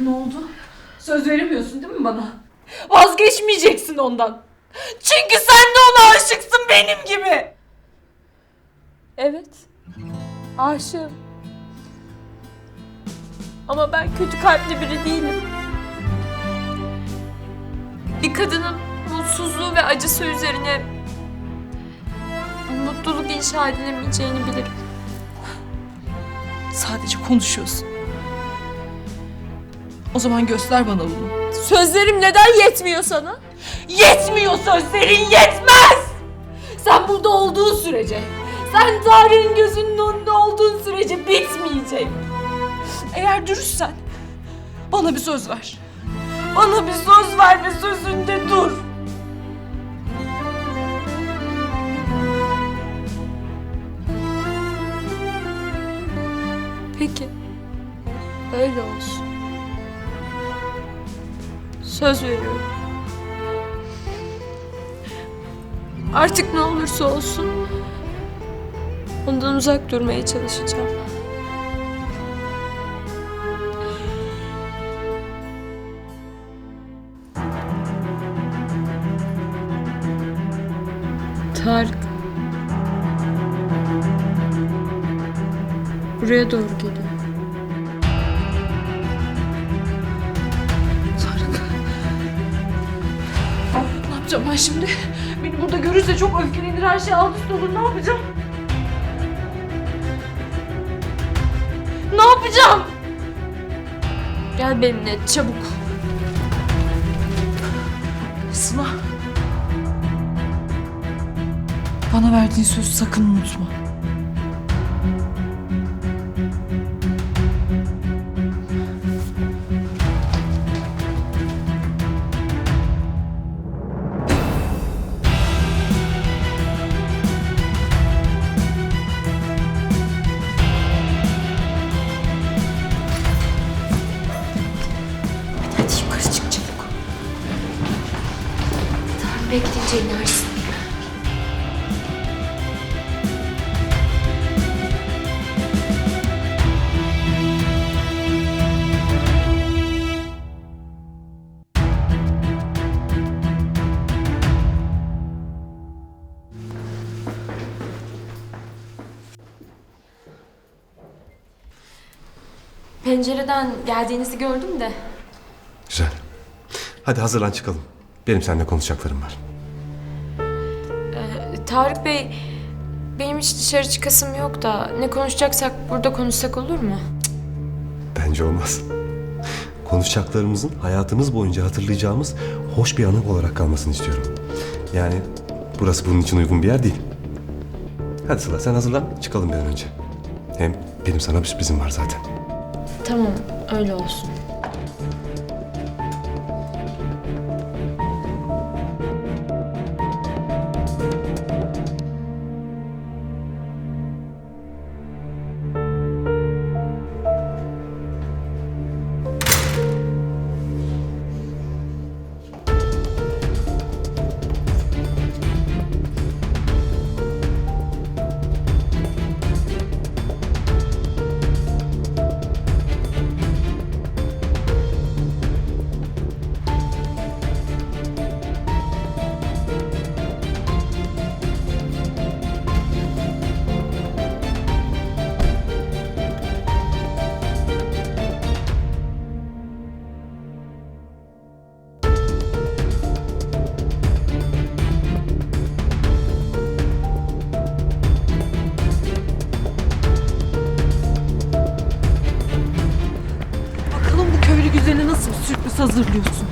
Ne oldu? Söz veremiyorsun değil mi bana? Vazgeçmeyeceksin ondan. Çünkü sen de ona aşıksın benim gibi. Evet. Aşığım. Ama ben kötü kalpli biri değilim. Bir kadının mutsuzluğu ve acısı üzerine mutluluk inşa edilemeyeceğini bilirim. Sadece konuşuyorsun. O zaman göster bana bunu. Sözlerim neden yetmiyor sana? Yetmiyor sözlerin yetmez. Sen burada olduğun sürece, sen Tarık'ın gözünün önünde olduğun sürece bitmeyecek. Eğer dürüstsen bana bir söz ver. Bana bir söz ver ve sözünde dur. Peki. Öyle olsun. Söz veriyorum. Artık ne olursa olsun ondan uzak durmaya çalışacağım. Tarık. Buraya doğru geliyor. Yapacağım ben şimdi? Beni burada görürse çok öfkelenir, her şey alt üst olur. Ne yapacağım? Ne yapacağım? Gel benimle çabuk. Sıla. Bana verdiğin sözü sakın unutma. Tamam bekleyince inersin. Pencereden geldiğinizi gördüm de. Güzel. Hadi hazırlan çıkalım. Benim seninle konuşacaklarım var. Tarık Bey, benim hiç dışarı çıkasım yok da ne konuşacaksak burada konuşsak olur mu? Bence olmaz. Konuşacaklarımızın hayatımız boyunca hatırlayacağımız hoş bir anı olarak kalmasını istiyorum. Yani burası bunun için uygun bir yer değil. Hadi Sıla sen hazırlan çıkalım bir an önce. Hem benim sana bir sürprizim var zaten. Tamam, öyle olsun. Güzeline nasıl sürpriz hazırlıyorsun?